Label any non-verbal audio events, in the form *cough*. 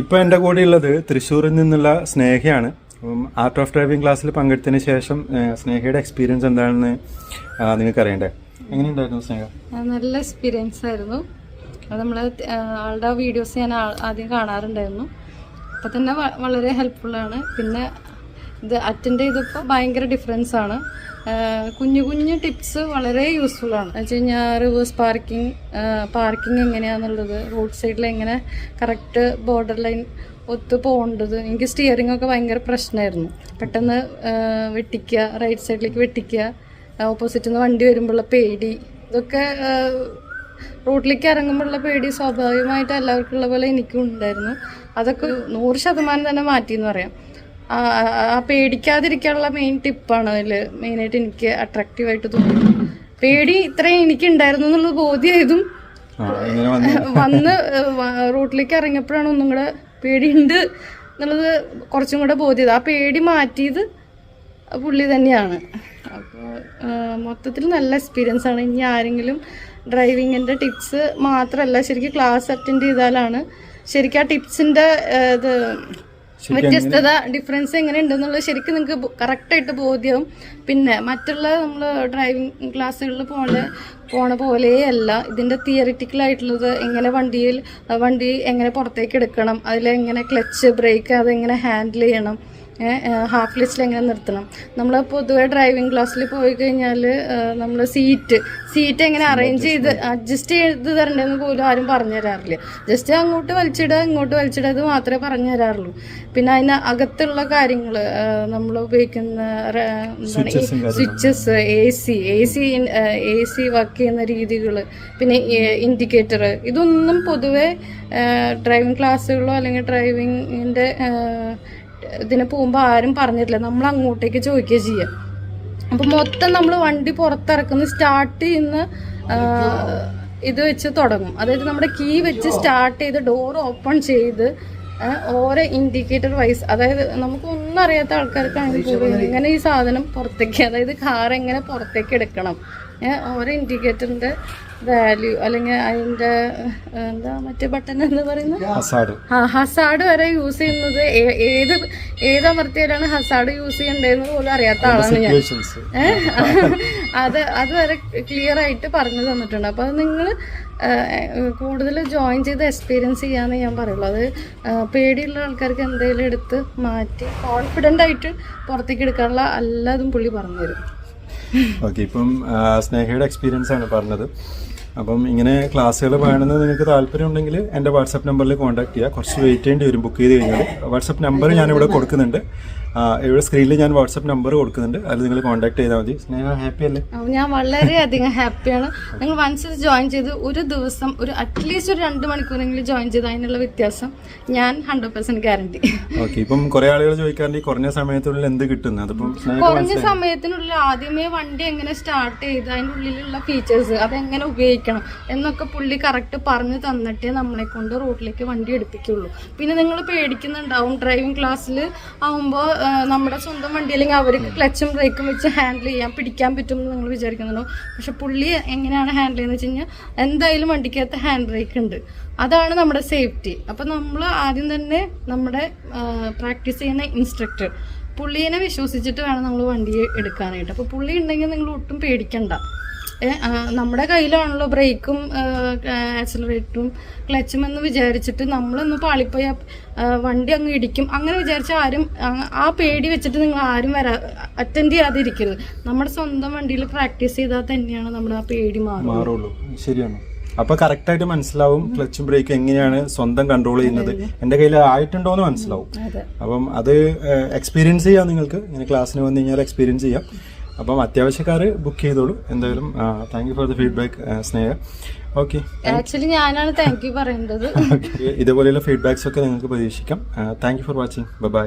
ഇപ്പൊ എന്റെ കൂടെ ഉള്ളത് തൃശ്ശൂരിൽ നിന്നുള്ള സ്നേഹയാണ്. ആർട്ട് ഓഫ് ഡ്രൈവിംഗ് ക്ലാസ്സിൽ പങ്കെടുത്തതിന് ശേഷം സ്നേഹയുടെ എക്സ്പീരിയൻസ് എന്താണെന്ന് നിങ്ങൾക്ക് അറിയണ്ടേ എങ്ങനെയുണ്ടായിരുന്നു സ്നേഹ? നല്ല എക്സ്പീരിയൻസ് ആയിരുന്നു. നമ്മൾ ആളുടെ വീഡിയോസ് ഞാൻ ആദ്യം കാണാറുണ്ടായിരുന്നു. അപ്പം തന്നെ വളരെ ഹെൽപ്ഫുള്ളാണ് പിന്നെ ഇത് അറ്റൻഡ് ചെയ്തപ്പോൾ ഭയങ്കര ഡിഫറൻസ് ആണ്. കുഞ്ഞു കുഞ്ഞു ടിപ്സ് വളരെ യൂസ്ഫുൾ ആണ്. വെച്ച് കഴിഞ്ഞാൽ റിവേഴ്സ് പാർക്കിംഗ് പാർക്കിംഗ് എങ്ങനെയാണെന്നുള്ളത് റോഡ് സൈഡിൽ എങ്ങനെ കറക്റ്റ് ബോർഡർ ലൈൻ ഒത്തു പോകേണ്ടത് എനിക്ക് സ്റ്റിയറിംഗ് ഒക്കെ ഭയങ്കര പ്രശ്നമായിരുന്നു പെട്ടെന്ന് വെട്ടിക്കുക റൈറ്റ് സൈഡിലേക്ക് വെട്ടിക്കുക ഓപ്പോസിറ്റ് നിന്ന് വണ്ടി വരുമ്പോഴുള്ള പേടി ഇതൊക്കെ റോട്ടിലേക്ക് ഇറങ്ങുമ്പോഴുള്ള പേടി സ്വാഭാവികമായിട്ട് എല്ലാവർക്കും ഉള്ള പോലെ എനിക്കും ഉണ്ടായിരുന്നു. അതൊക്കെ നൂറ് ശതമാനം തന്നെ മാറ്റി എന്ന് പറയാം. ആ പേടിക്കാതിരിക്കാനുള്ള മെയിൻ ടിപ്പാണ് അതിൽ മെയിനായിട്ട് എനിക്ക് അട്രാക്റ്റീവായിട്ട് തോന്നി പേടി ഇത്രയും എനിക്ക് ഉണ്ടായിരുന്നു എന്നുള്ളത് ബോധ്യമായതും *laughs* വന്ന്. വന്ന് റോട്ടിലേക്ക് ഇറങ്ങിയപ്പോഴാണ് ഒന്നും കൂടെ പേടിയുണ്ട് എന്നുള്ളത് കുറച്ചും കൂടെ ബോധ്യത ആ പേടി മാറ്റിയത് പുള്ളി തന്നെയാണ്. അപ്പോൾ മൊത്തത്തിൽ നല്ല എക്സ്പീരിയൻസ് ആണ്. ഇനി ആരെങ്കിലും ഡ്രൈവിങ്ങിന്റെ ടിപ്സ് മാത്രമല്ല ശരിക്കും ക്ലാസ് അറ്റൻഡ് ചെയ്താലാണ് ശരിക്കും ആ ടിപ്സിന്റെ ഇത് വ്യത്യസ്തത ഡിഫറൻസ് എങ്ങനെ ഉണ്ടെന്നുള്ളത് ശരിക്കും നിങ്ങൾക്ക് കറക്റ്റായിട്ട് ബോധ്യവും പിന്നെ മറ്റുള്ള നമ്മൾ ഡ്രൈവിംഗ് ക്ലാസ്സുകളിൽ പോണ പോണ പോലെയല്ല. ഇതിന്റെ തിയറിറ്റിക്കൽ ആയിട്ടുള്ളത് എങ്ങനെ വണ്ടിയിൽ വണ്ടി എങ്ങനെ പുറത്തേക്ക് എടുക്കണം അതിലെങ്ങനെ ക്ലച്ച് ബ്രേക്ക് അതെങ്ങനെ ഹാൻഡിൽ ചെയ്യണം. ഹാഫ് ലിസ്റ്റിൽ എങ്ങനെ നിർത്തണം? നമ്മൾ പൊതുവെ ഡ്രൈവിംഗ് ക്ലാസ്സിൽ പോയി കഴിഞ്ഞാൽ നമ്മൾ സീറ്റ് സീറ്റ് എങ്ങനെ അറേഞ്ച് ചെയ്ത് അഡ്ജസ്റ്റ് ചെയ്ത് തരണ്ടെന്ന് പോലും ആരും പറഞ്ഞു തരാറില്ല. ജസ്റ്റ് അങ്ങോട്ട് വലിച്ചിടുക ഇങ്ങോട്ട് വലിച്ചിടുക ഇത് മാത്രമേ പറഞ്ഞു തരാറുള്ളൂ. പിന്നെ അതിന് അകത്തുള്ള കാര്യങ്ങൾ നമ്മൾ ഉപയോഗിക്കുന്ന switches A C A C A C work ചെയ്യുന്ന രീതികൾ പിന്നെ ഇൻഡിക്കേറ്റർ ഇതൊന്നും പൊതുവെ ഡ്രൈവിംഗ് ക്ലാസ്സുകളോ അല്ലെങ്കിൽ ഡ്രൈവിങ്ങിന്റെ ഇതിന് പോകുമ്പോൾ ആരും പറഞ്ഞിട്ടില്ല. നമ്മൾ അങ്ങോട്ടേക്ക് ചോദിക്കുക ചെയ്യുക അപ്പം മൊത്തം നമ്മൾ വണ്ടി പുറത്തിറക്കുന്ന സ്റ്റാർട്ട് ചെയ്യുന്ന ഇത് വെച്ച് തുടങ്ങും. അതായത് നമ്മുടെ കീ വെച്ച് സ്റ്റാർട്ട് ചെയ്ത് ഡോർ ഓപ്പൺ ചെയ്ത് ഓരോ ഇൻഡിക്കേറ്റർ വൈസ് അതായത് നമുക്കൊന്നും അറിയാത്ത ആൾക്കാർക്കാണെങ്കിൽ പോലും എങ്ങനെ ഈ സാധനം പുറത്തേക്ക് അതായത് കാർ എങ്ങനെ പുറത്തേക്ക് എടുക്കണം? ഓരോ ഇൻഡിക്കേറ്ററിന്റെ വാല്യൂ അല്ലെങ്കിൽ അതിന്റെ എന്താ മറ്റേ ബട്ടൺ എന്ന് പറയുന്നത്? ഹസാഡ് ആ ഹസാഡ് വരെ യൂസ് ചെയ്യുന്നത് ഏത് ഏത് അമർത്തിയാലാണ് ഹസാഡ് യൂസ് ചെയ്യണ്ടേന്ന് പോലും അറിയാത്ത ആളാണ് ഞാൻ. അത് അത് വരെ ക്ലിയർ ആയിട്ട് പറഞ്ഞു തന്നിട്ടുണ്ട്. അപ്പോൾ അത് നിങ്ങൾ കൂടുതൽ ജോയിൻ ചെയ്ത് എക്സ്പീരിയൻസ് ചെയ്യാന്ന് ഞാൻ പറയുള്ളൂ. അത് പേടിയുള്ള ആൾക്കാർക്ക് എന്തെങ്കിലും എടുത്ത് മാറ്റി കോൺഫിഡന്റ് ആയിട്ട് പുറത്തേക്ക് എടുക്കാനുള്ള എല്ലാതും പുള്ളി പറഞ്ഞുതരും ഓക്കെ ഇപ്പം സ്നേഹയുടെ എക്സ്പീരിയൻസ് ആണ് പറഞ്ഞത്. അപ്പം ഇങ്ങനെ ക്ലാസ്സുകൾ വേണമെന്ന് നിങ്ങൾക്ക് താല്പര്യം ഉണ്ടെങ്കിൽ എന്റെ വാട്സപ്പ് നമ്പറിൽ കോൺടാക്ട് ചെയ്യുക കുറച്ച് വെയിറ്റ് ചെയ്യേണ്ടി വരും ബുക്ക് ചെയ്ത് കഴിഞ്ഞാൽ. വാട്സപ്പ് നമ്പർ ഞാനിവിടെ കൊടുക്കുന്നുണ്ട്. ഇവിടെ സ്ക്രീനിൽ ഞാൻ വാട്സപ്പ് നമ്പർ കൊടുക്കുന്നുണ്ട്. അതിൽ നിങ്ങൾ കോൺടാക്ട് ചെയ്താൽ മതി. സ്നേഹ ഹാപ്പി അല്ലേ? ഞാൻ വളരെയധികം ഹാപ്പിയാണ് നിങ്ങൾ വൺസ് ജോയിൻ ചെയ്ത് ഒരു ദിവസം ഒരു അറ്റ്ലീസ്റ്റ് ഒരു രണ്ട് മണിക്കൂറെങ്കിലും ജോയിൻ ചെയ്ത് അതിനുള്ള വ്യത്യാസം ഞാൻ ഹൺഡ്രഡ് പെർസെന്റ് ഗ്യാരണ്ടി ഓക്കെ ഇപ്പം കുറെ ആളുകൾ ചോദിക്കാറുണ്ട് ഈ കുറഞ്ഞ സമയത്തിനുള്ളിൽ എന്ത് അതിപ്പം സ്നേഹ കുറഞ്ഞ സമയത്തിനുള്ളിൽ ആദ്യമേ വണ്ടി എങ്ങനെ സ്റ്റാർട്ട് ചെയ്ത് അതിന്റെ ഉള്ളിലുള്ള ഫീച്ചേഴ്സ് അതെങ്ങനെ ഉപയോഗിക്കണം എന്നൊക്കെ പുള്ളി കറക്റ്റ് പറഞ്ഞു തന്നിട്ടേ നമ്മളെ കൊണ്ട് റോഡിലേക്ക് വണ്ടി എടുപ്പിക്കുള്ളൂ. പിന്നെ നിങ്ങൾ പേടിക്കുന്നുണ്ടാവും ഡ്രൈവിംഗ് ക്ലാസ്സിൽ ആവുമ്പോൾ നമ്മുടെ സ്വന്തം വണ്ടി അല്ലെങ്കിൽ അവർക്ക് ക്ലച്ചും ബ്രേക്കും വെച്ച് ഹാൻഡിൽ ചെയ്യാൻ പിടിക്കാൻ പറ്റും എന്ന് നിങ്ങൾ വിചാരിക്കുന്നുണ്ടോ പക്ഷെ പുള്ളി എങ്ങനെയാണ് ഹാൻഡിൽ ചെയ്യുന്നത് വെച്ച് കഴിഞ്ഞാൽ എന്തായാലും വണ്ടിക്കകത്ത് ഹാൻഡ് ബ്രേക്ക് ഉണ്ട്. അതാണ് നമ്മുടെ സേഫ്റ്റി അപ്പം നമ്മൾ ആദ്യം തന്നെ നമ്മുടെ പ്രാക്ടീസ് ചെയ്യുന്ന ഇൻസ്ട്രക്ടർ പുള്ളീനെ വിശ്വസിച്ചിട്ട് വേണം നമ്മൾ വണ്ടി എടുക്കാനായിട്ട്. അപ്പോൾ പുള്ളി ഉണ്ടെങ്കിൽ നിങ്ങൾ ഒട്ടും പേടിക്കണ്ട. നമ്മുടെ കയ്യിലാണല്ലോ ബ്രേക്കും ആക്സിലറേറ്ററും ക്ലച്ചും എന്ന് വിചാരിച്ചിട്ട് നമ്മളൊന്ന് പാളിപ്പോയ വണ്ടി അങ്ങ് ഇടിക്കും. അങ്ങനെ വിചാരിച്ച ആരും ആ, പേടി വെച്ചിട്ട് നിങ്ങൾ ആരും വരാ അറ്റൻഡ് ചെയ്യാതിരിക്കരുത്. നമ്മുടെ സ്വന്തം വണ്ടിയിൽ പ്രാക്ടീസ് ചെയ്താൽ തന്നെയാണ് നമ്മുടെ ആ പേടി മാറുള്ളൂ. ശരിയാണ്. അപ്പൊ കറക്റ്റ് ആയിട്ട് മനസ്സിലാവും ക്ലച്ചും ബ്രേക്കും എങ്ങനെയാണ് സ്വന്തം കൺട്രോൾ ചെയ്യുന്നത്. എന്റെ കയ്യിൽ ആയിട്ടുണ്ടോ എന്ന് മനസ്സിലാവും അപ്പം അത് എക്സ്പീരിയൻസ് ചെയ്യാം നിങ്ങൾക്ക്. ഇങ്ങനെ ക്ലാസ്സിന് വന്നു കഴിഞ്ഞാൽ എക്സ്പീരിയൻസ് ചെയ്യാം. അപ്പം അത്യാവശ്യക്കാർ ബുക്ക് ചെയ്തോളൂ. എന്തായാലും thank you for the feedback Sneha. Okay actually ഞാനാണ് താങ്ക് യു പറയേണ്ടത്. *laughs* ഇതുപോലെയുള്ള ഫീഡ്ബാക്സ് ഒക്കെ നിങ്ങൾക്ക് പ്രതീക്ഷിക്കാം. Thank you for watching bye